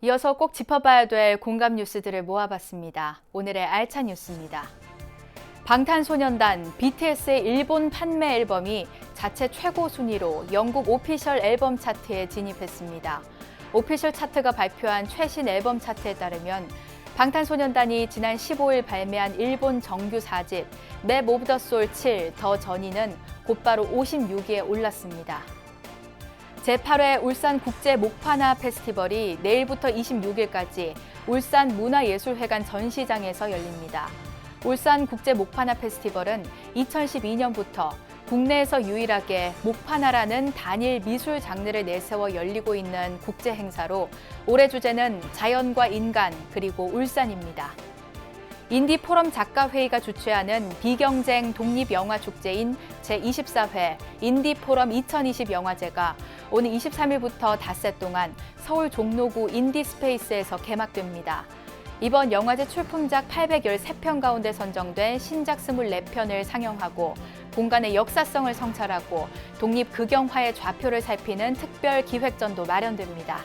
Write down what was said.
이어서 꼭 짚어봐야 될 공감 뉴스들을 모아봤습니다. 오늘의 알찬 뉴스입니다. 방탄소년단 BTS의 일본 판매 앨범이 자체 최고 순위로 영국 오피셜 앨범 차트에 진입했습니다. 오피셜 차트가 발표한 최신 앨범 차트에 따르면 방탄소년단이 지난 15일 발매한 일본 정규 4집 맵 오브 더 솔 7 더 전이는 곧바로 56위에 올랐습니다. 제8회 울산 국제 목판화 페스티벌이 내일부터 26일까지 울산 문화예술회관 전시장에서 열립니다. 울산 국제 목판화 페스티벌은 2012년부터 국내에서 유일하게 목판화라는 단일 미술 장르를 내세워 열리고 있는 국제 행사로 올해 주제는 자연과 인간 그리고 울산입니다. 인디 포럼 작가 회의가 주최하는 비경쟁 독립 영화 축제인 제24회 인디 포럼 2020 영화제가 오늘 23일부터 닷새 동안 서울 종로구 인디 스페이스에서 개막됩니다. 이번 영화제 출품작 813편 가운데 선정된 신작 24편을 상영하고 공간의 역사성을 성찰하고 독립 극영화의 좌표를 살피는 특별 기획전도 마련됩니다.